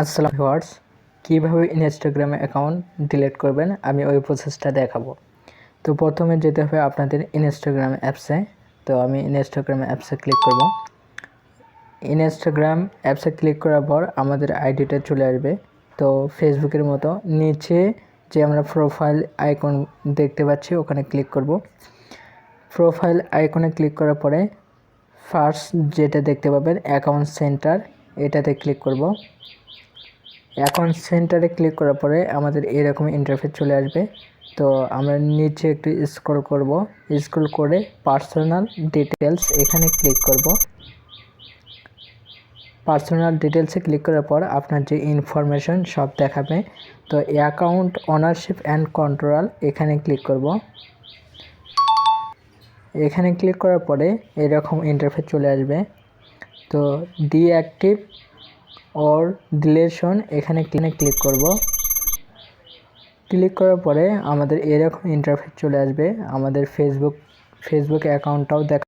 আসসালাম ভিউয়ার্স। কীভাবে ইনস্টাগ্রামে অ্যাকাউন্ট ডিলিট করবেন? আমি ওই প্রসেসটা দেখাবো। তো প্রথমে যেতে হবে আপনাদের ইনস্টাগ্রাম অ্যাপসে তো আমি ইনস্টাগ্রাম অ্যাপসে ক্লিক করব। ইনস্টাগ্রাম অ্যাপসে ক্লিক করার পর আমাদের আইডিটা চলে আসবে। তো ফেসবুকের মতো নিচে যে আমরা প্রোফাইল আইকন দেখতে পাচ্ছি, ওখানে ক্লিক করব। প্রোফাইল আইকনে ক্লিক করার পরে ফার্স্ট যেটা দেখতে পাবেন অ্যাকাউন্ট সেন্টার এটাতে ক্লিক করব। অ্যাকাউন্ট সেন্টারে ক্লিক করার পরে আমাদের এরকম ইন্টারফেস চলে আসবে। তো আমরা নিচে একটু স্ক্রল করব। স্ক্রল করে পার্সোনাল ডিটেলস এখানে ক্লিক করব। পার্সোনাল ডিটেলসে ক্লিক করার পর আপনার যে ইনফরমেশন সব দেখাবে। তো অ্যাকাউন্ট ওনারশিপ অ্যান্ড কন্ট্রোল এখানে ক্লিক করব। এখানে ক্লিক করার পরে এরকম ইন্টারফেস চলে আসবে। তো ডিঅ্যাক্টিভ অর ডিলেশন এখানে ক্লিনে ক্লিক করব। ক্লিক করার পরে আমাদের এরকম ইন্টারফেস চলে আসবে। আমাদের ফেসবুক ফেসবুক অ্যাকাউন্টটাও দেখা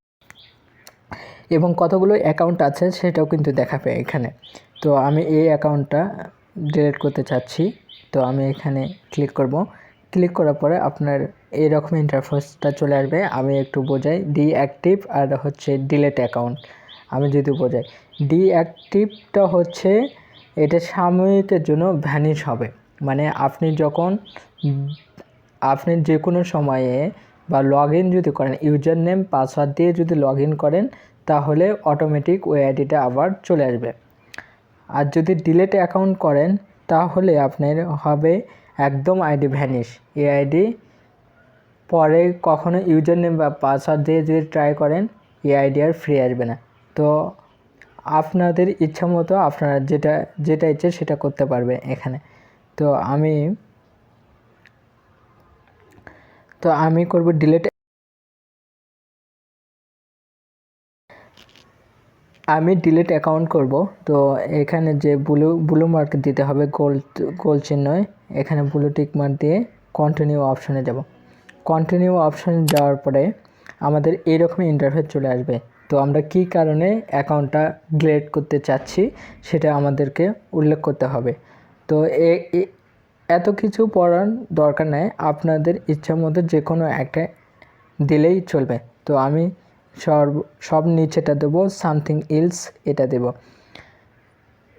এবং কতগুলো অ্যাকাউন্ট আছে সেটাও কিন্তু দেখাবে এখানে। তো আমি এই অ্যাকাউন্টটা ডিলিট করতে চাচ্ছি। তো আমি এখানে ক্লিক করব। ক্লিক করার পরে আপনার এইরকম ইন্টারফেসটা চলে আসবে। আমি একটু বোঝাই ডিঅ্যাক্টিভ আর হচ্ছে ডিলেট অ্যাকাউন্ট আমি যদি বোঝাই ডিঅ্যাক্টিভটা হচ্ছে এটা সাময়িকের জন্য ভ্যানিশ হবে। মানে আপনি যখন, আপনি যে কোনো সময়ে বা লগ ইন যদি করেন ইউজার নেম পাসওয়ার্ড দিয়ে যদি লগ ইন করেন, তাহলে অটোমেটিক ওই আইডিটা আবার চলে আসবে। আর যদি ডিলেট অ্যাকাউন্ট করেন, তাহলে আপনার হবে একদম আইডি ভ্যানিশ এই আইডি পরে কখনো ইউজার নেম বা পাসওয়ার্ড দিয়ে যদি ট্রাই করেন, এই আইডি আর ফ্রি আসবে না। তো আপনাদের ইচ্ছা মতো আপনারা যেটা যেটা ইচ্ছে সেটা করতে পারবে এখানে। তো আমি তো আমি করব ডিলেট আমি ডিলিট অ্যাকাউন্ট করব। তো এখানে যে ব্লু ব্লু মার্ক দিতে হবে গোল গোল চিহ্নয়, এখানে ব্লু টিক মার্ক দিয়ে কন্টিনিউ অপশনে যাব। কন্টিনিউ অপশনে যাওয়ার পরে আমাদের এইরকম ইন্টারফেস চলে আসবে। তো আমরা কি কারণে অ্যাকাউন্টটা ডিলিট করতে চাচ্ছি সেটা আমাদেরকে উল্লেখ করতে হবে। তো এ এত কিছু পড়ার দরকার নেই, আপনাদের ইচ্ছা মতো যে কোনো একটা দিলেই চলবে। তো আমি সর্ব, সব নিচেটা দেবো, সামথিং ইলস এটা দেব।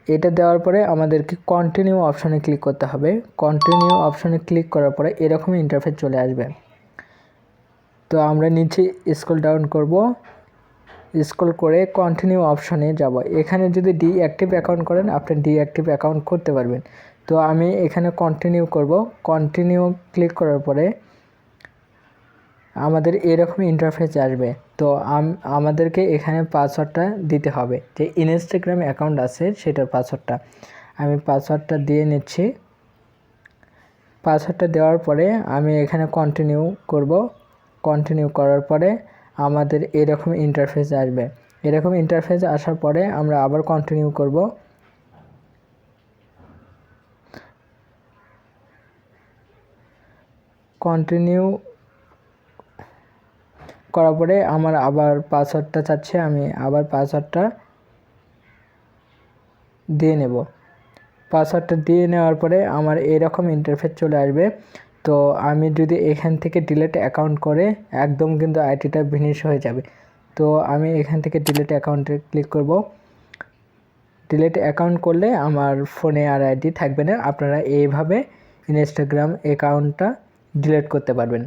এটা দেওয়ার পরে আমাদেরকে কন্টিনিউ অপশানে ক্লিক করতে হবে। কন্টিনিউ অপশানে ক্লিক করার পরে এরকম ইন্টারফেস চলে আসবে। তো আমরা নিচে স্ক্রল ডাউন করব। স্ক্রল করে কন্টিনিউ অপশনে যাব। এখানে যদি ডিঅ্যাক্টিভ অ্যাকাউন্ট করেন, আপনি ডিঅ্যাক্টিভ অ্যাকাউন্ট করতে পারবেন। তো আমি এখানে কন্টিনিউ করব। কন্টিনিউ ক্লিক করার পরে আমাদের এরকম ইন্টারফেস আসবে। তো আমাদেরকে এখানে পাসওয়ার্ডটা দিতে হবে। যে ইনস্টাগ্রাম অ্যাকাউন্ট আছে, সেটার পাসওয়ার্ডটা আমি পাসওয়ার্ডটা দিয়ে নিচ্ছি। পাসওয়ার্ডটা দেওয়ার পরে আমি এখানে কন্টিনিউ করব। কন্টিনিউ করার পরে আমাদের এরকম ইন্টারফেস আসবে। এরকম ইন্টারফেস আসার পরে আমরা আবার কন্টিনিউ করব। কন্টিনিউ করার পরে আমার আবার পাসওয়ার্ডটা চাচ্ছে, আমি আবার পাসওয়ার্ডটা দিয়ে নেব। পাসওয়ার্ডটা দিয়ে নেওয়ার পরে আমার এরকম ইন্টারফেস চলে আসবে। তো আমি যদি এখান থেকে ডিলেট অ্যাকাউন্ট করে, একদম কিন্তু আইটিটা ভিনিশ হয়ে যাবে। তো আমি এখান থেকে ডিলেট অ্যাকাউন্টে ক্লিক করব। ডিলেট অ্যাকাউন্ট করলে আমার ফোনে আর আইডি থাকবে না। আপনারা এইভাবে ইনস্টাগ্রাম অ্যাকাউন্টটা ডিলেট করতে পারবেন।